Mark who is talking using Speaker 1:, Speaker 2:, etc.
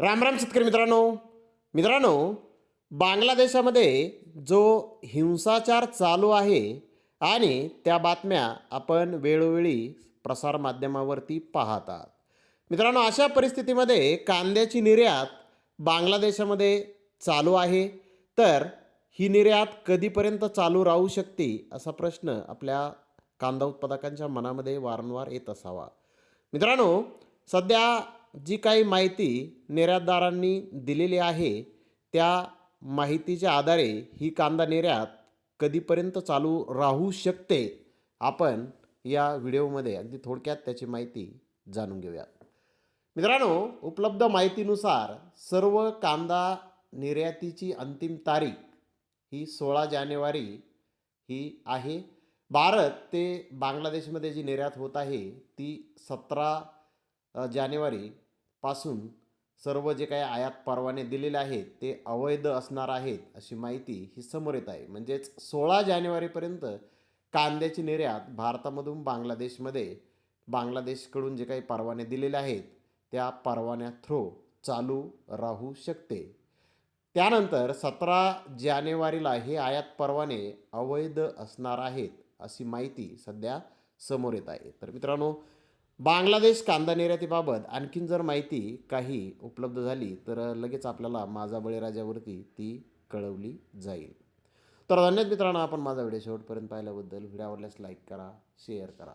Speaker 1: रामराम शेतकरी मित्रांनो. मित्रांनो बांगलादेशामध्ये जो हिंसाचार चालू आहे आणि त्या बातम्या आपण वेळोवेळी प्रसारमाध्यमावरती पाहतात. मित्रांनो अशा परिस्थितीमध्ये कांद्याची निर्यात बांगलादेशामध्ये चालू आहे. तर ही निर्यात कधीपर्यंत चालू राहू शकते असा प्रश्न आपल्या कांदा उत्पादकांच्या मनामध्ये वारंवार येत असावा. मित्रांनो सध्या जी काही माहिती निर्यातदारांनी दिलेली आहे त्या माहितीच्या आधारे ही कांदा निर्यात कधीपर्यंत चालू राहू शकते आपण या व्हिडिओमध्ये अगदी थोडक्यात त्याची माहिती जाणून घेऊया. मित्रांनो उपलब्ध माहितीनुसार सर्व कांदा निर्यातीची अंतिम तारीख ही सोळा जानेवारी ही आहे. भारत ते बांगलादेशमध्ये जी निर्यात होत आहे ती सतरा जानेवारीपासून सर्व जे काही आयात परवाने दिलेले आहेत ते अवैध असणार आहेत अशी माहिती ही समोर येत आहे. म्हणजेच सोळा जानेवारीपर्यंत कांद्याची निर्यात भारतामधून बांगलादेशमध्ये बांगलादेशकडून जे काही परवाने दिलेले आहेत त्या परवान्या थ्रू चालू राहू शकते. त्यानंतर सतरा जानेवारीला हे आयात परवाने अवैध असणार आहेत अशी माहिती सध्या समोर येत आहे. तर मित्रांनो बांगलादेश कांदा निर्यातीबाबत आणखीन जर माहिती काही उपलब्ध झाली तर लगेच आपल्याला माझा बळीराजावरती ती कळवली जाईल. तर धन्यवाद मित्रांनो आपण माझा व्हिडिओ शेवटपर्यंत पाहिल्याबद्दल. व्हिडिओ आवडल्यास लाईक करा शेअर करा.